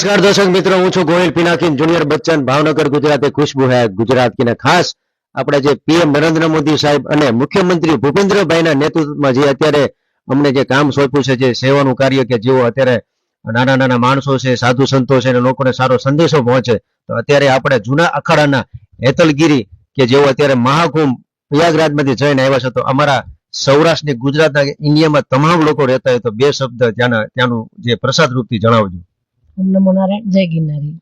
નમસ્કાર દર્શક મિત્રો, હું છું ગોહિલ પિનાકીન, જુનિયર બચ્ચન, ભાવનગર ગુજરાતે ખુશબુ હે ગુજરાત કી ખાસ. આપણે જે પીએમ નરેન્દ્ર મોદી સાહેબ અને મુખ્યમંત્રી ભૂપેન્દ્રભાઈના નેતૃત્વમાં જે અત્યારે અમને જે કામ સોંપ્યું છે, જે સેવાનું કાર્ય કે જેઓ અત્યારે નાના નાના માણસો છે, સાધુ સંતો છે અને લોકોને સારો સંદેશો પહોંચે, તો અત્યારે આપણે જૂના અખાડાના હેતલગીરી કે જેઓ અત્યારે મહાકુંભ પ્રયાગરાજમાંથી જઈને આવ્યા છે, તો અમારા સૌરાષ્ટ્રની ગુજરાતના ઇન્ડિયામાં તમામ લોકો રહેતા હોય તો બે શબ્દ ત્યાંના, ત્યાંનું જે પ્રસાદ રૂપથી જણાવજો. જય ગિરનારી.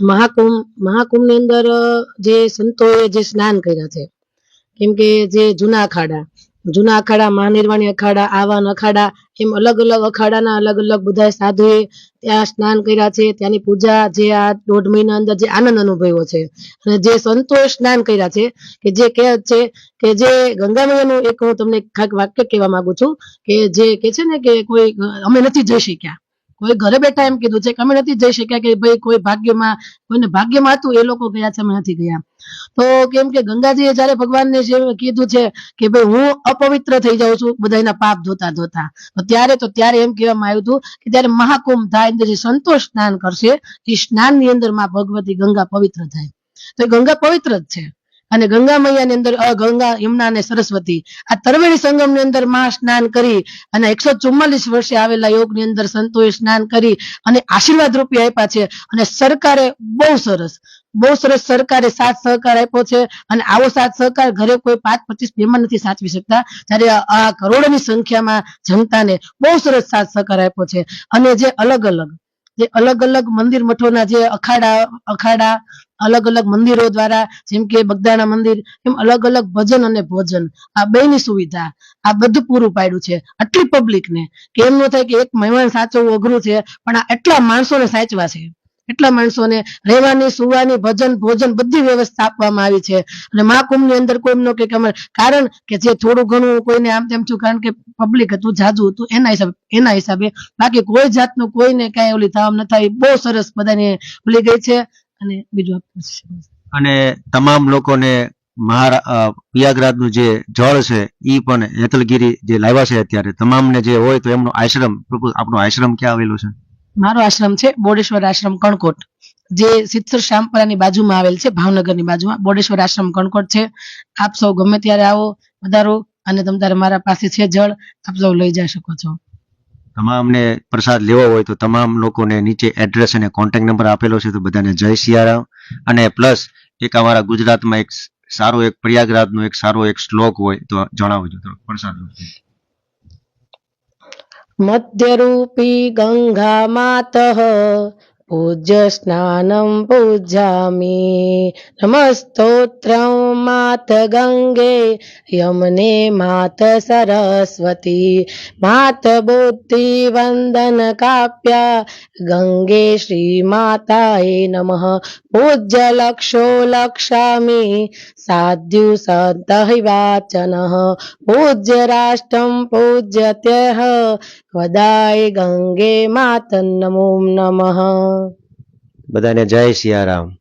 મહાકુંભ, મહાકુંભની અંદર જે સંતોએ જે સ્નાન કર્યા છે, કેમ કે જે જૂના અખાડા જૂના અખાડા, મહાનિર્વાણી અખાડા, આવાન અખાડા, એમ અલગ અલગ અખાડાના અલગ અલગ બધા સાધુએ ત્યાં સ્નાન કર્યા છે, ત્યાંની પૂજા જે આ દોઢ મહિના અંદર જે આનંદ અનુભવ્યો છે, અને જે સંતોએ સ્નાન કર્યા છે, કે જે કહે છે, કે જે ગંગા મૈયાનું એક હું તમને ખાક વાક્ય કહેવા માંગુ છું, કે જે કે છે ને કે કોઈ અમે નથી જઈ શક્યા. કોઈ ઘરે બેઠા એમ કીધું છે કે અમે નથી જઈ શક્યા કે ભાઈ કોઈ ભાગ્યમાં, કોઈને ભાગ્યમાં હતું, એ લોકો ગયા છે, અમે નથી ગયા. તો કેમ કે ગંગાજીએ જયારે ભગવાનને કીધું છે કે ભાઈ હું અપવિત્ર થઈ જાઉં છું બધાના પાપ ધોતા ધોતા. તો ત્યારે તો ત્યારે એમ કહેવામાં આવ્યું હતું કે ત્યારે મહાકુંભ થાય જે સંતોષ સ્નાન કરશે એ સ્નાનની અંદરમાં ભગવતી ગંગા પવિત્ર થાય. તો ગંગા પવિત્ર જ છે. અને ગંગા મૈયાની અંદર ગંગા, યમુના અને સરસ્વતી. આ ત્રવેણી સંગમની અંદરમાં સ્નાન કરી અને એકસો ચુમ્માલીસ વર્ષે આવેલા યોગની અંદર સંતોએ સ્નાન કરી અને આશીર્વાદ રૂપી આપ્યા છે અને સરકારે બહુ સરસ બહુ સરસ સરકારે સાથ સહકાર આપ્યો છે અને આવો સાથ સહકાર ઘરે કોઈ પાંચ પચીસ બેમાં નથી સાચવી શકતા. ત્યારે આ- આ કરોડોની સંખ્યામાં જનતાને બહુ સરસ સાથ સહકાર આપ્યો છે અને જે અલગ અલગ જે અલગ અલગ મંદિર મઠોના જે અખાડા અખાડા, અલગ અલગ મંદિરો દ્વારા જેમ કે બગદાણા મંદિર, એમ અલગ અલગ ભજન અને ભોજન. આ બેની સુવિધા આ બધું પૂરું પાડ્યું છે. આટલી પબ્લિક ને. કે એમ ન થાય કે એક મહેમાન સાચવવું અઘરું છે, પણ આ એટલા માણસોને સાચવા છે. એટલા માણસોને રહેવાની, સુવાની, ભજન, ભોજન બધી વ્યવસ્થા આપવામાં આવી છે. અને મહાકુંભની અંદર કોઈ એમ ન કે કારણ કે જે થોડું ઘણું કોઈને આમ તેમ છું, કારણ કે પબ્લિક હતું, જાજુ હતું, એના હિસાબે એના હિસાબે, બાકી કોઈ જાતનું કોઈને કઈ ઓલી થવા ન થાય, બહુ સરસ બધાને ભૂલી ગઈ છે. અને બીજું અને તમામ લોકોને મહારા પ્રયાગરાજનું જે જળ છે, ઈ પણ હેતલગીરી જે લાવ્યા છે અત્યારે, તમામને જે હોય તો એમનો આશ્રમ આપણો આશ્રમ ક્યાં આવેલો છે? મારો આશ્રમ છે બોડેશ્વર આશ્રમ કણકોટ. જે સિત્સર શામપરાની બાજુમાં આવેલ છે, ભાવનગરની બાજુમાં. બોડેશ્વર આશ્રમ કણકોટ છે. આપ સૌ ગમે ત્યારે આવો, વધારો, અને તમે તારે મારા પાસે છે જળ, આપ સૌ લઈ જઈ શકો છો. તમામને પ્રસાદ લેવો હોય તો તમામ લોકોને નીચે એડ્રેસ અને કોન્ટેક્ટ નંબર આપેલો છે તો બધાને જય સિયારામ. અને પ્લસ એક અમારા ગુજરાતમાં એક સારો એક પ્રયાગરાજનો એક સારો એક શ્લોક હોય તો જણાવજો પ્રસાદ. મધ્યરૂપી ગંગા માતઃ પૂજ્ય पूजामि। પૂજામિ मात માત ગંગે યમને માત સરસ્વતી માત બુદ્ધિ વંદન કાપ્યા ગંગે શ્રી માતાએ નમઃ પૂજ્ય લક્ષો લક્ષામિ સાધ્યુ સદહિવાચન પૂજ્ય રાષ્ટ્રમ પૂજ્યત્યઃ વદાય ગંગે માતન નમો નમઃ બધાને જય સિયારામ.